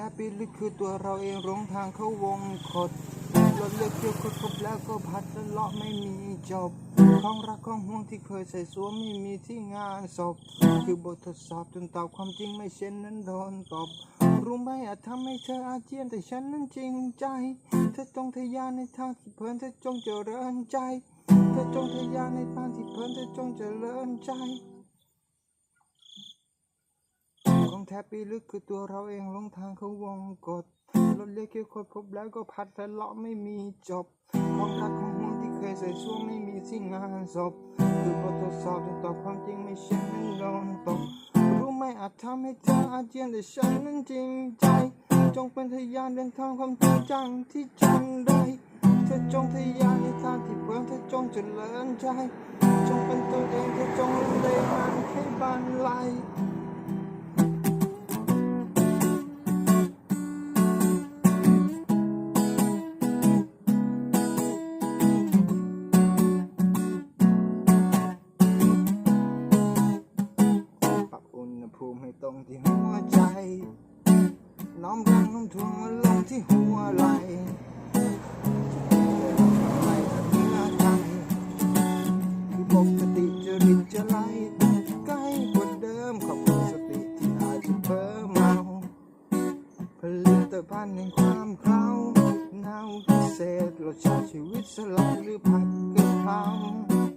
แท้ปีลึกคือตัวเราเองหลงทางเข้าวงคดรถเลือกเที่ยวคดคบแล้วก็พัดและเลาะไม่มีจบของรักของห่วงที่เคยใส่สวมไม่มีที่งานศพ คือบททดสอบจนตอบความจริงไม่เช่นนั้นโดนตบรู้ไหมอาจทำให้เธออาเจียนแต่ฉันนั้นจริงใจ เธอจงทะยานในทางที่เพลินเธอจงเจริญใจ เธอจงทะยานในทางที่เพลินเธอจงเจริญใจ ของ แท้ปีลึกคือตัวเราเองหลงทางเขาวงกดรถเลี้ยวเกี่ยวคดพบแล้วก็พัดและเลาะไม่มีจบของรักของห่วงที่เคยใส่ช่วงไม่มีที่งานศพคือบททดสอบจนตอบความจริงไม่เช่นั้นโดนตกรู้ไหมอาจทำให้เธออาเจียนแต่ฉันนั้นจริงใจ จงเป็นทยานเดินทางความจริงจังที่จังได้เธอจงทยานในทางที่เพื่อนเธอจงเจริญใจจงเป็นตัวเองเธอจงเลยมันให้บานไหล งที่หัวใจ น้อมแรงน้อมถ่วงมาลงที่หัวไหลไหลกับเนื้อใจคือปกติจะริดจะไหลใกล้กว่าเดิมขอบคุณสติที่อาจจะเพิ่มเมาผลิตภัณฑ์แห่งความเคล้าเน่าพิเศษรสชาติชีวิตสลัดหรือผัดกะเพราซึ่งอา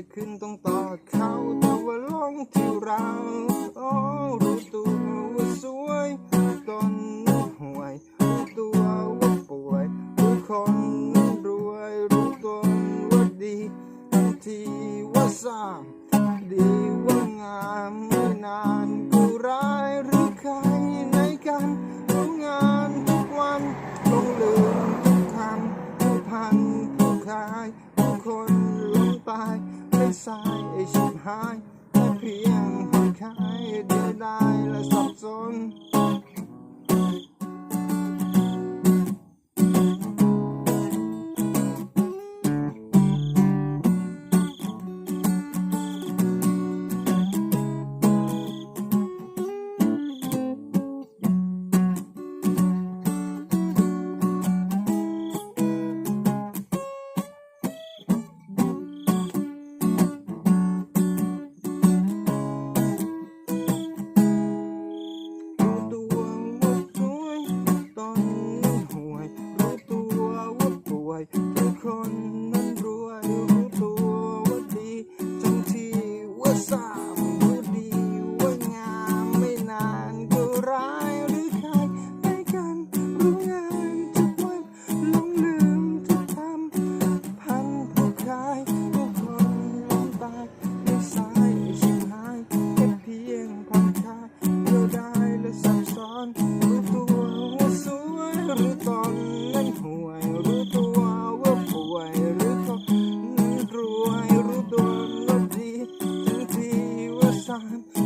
จะขึ้นต้องต่อเขาแต่ว่าลงที่เราโอ้รู้ตัวว่าสวยตนห่วยรู้ตัวว่าป่วยรู้คนรวยรู้ตนว่าดีทันทีว่าสร้างดีว่างามไม่นานก็ร้ายหรือใครในกัน สายไอชิบหายแค่เพียงคนขายเดียวได้และสับสน รู้ตัวว่าสวยหรือตอนนั้นห่วยรู้ตัวว่าป่วยหรือตอนนั้นรวยรู้ตัวว่าดีทันทีว่าสาม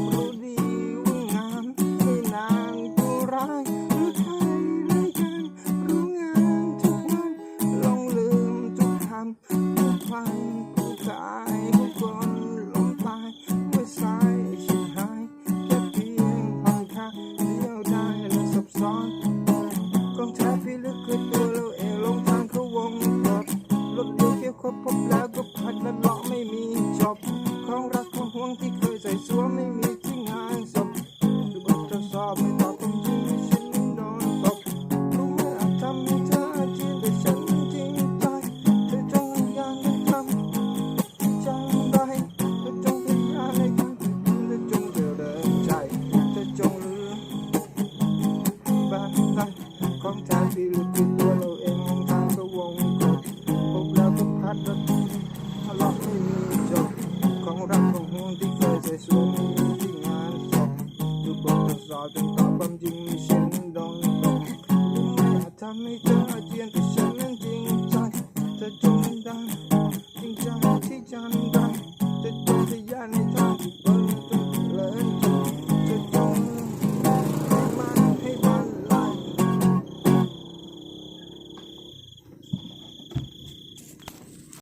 มีจบของรักของห่วงที่เคยใส่สวม ที่เคยใส่สวมที่งานศพดูบททดสอบจนตอบความจริงไม่เช่นโดนตกรู้ไหมอาจทำให้เธออาเจียนแต่ฉันนั้นจริงใจเธอจงดังจริงใจที่จันได้จะจงทะยานในทางที่เบิร์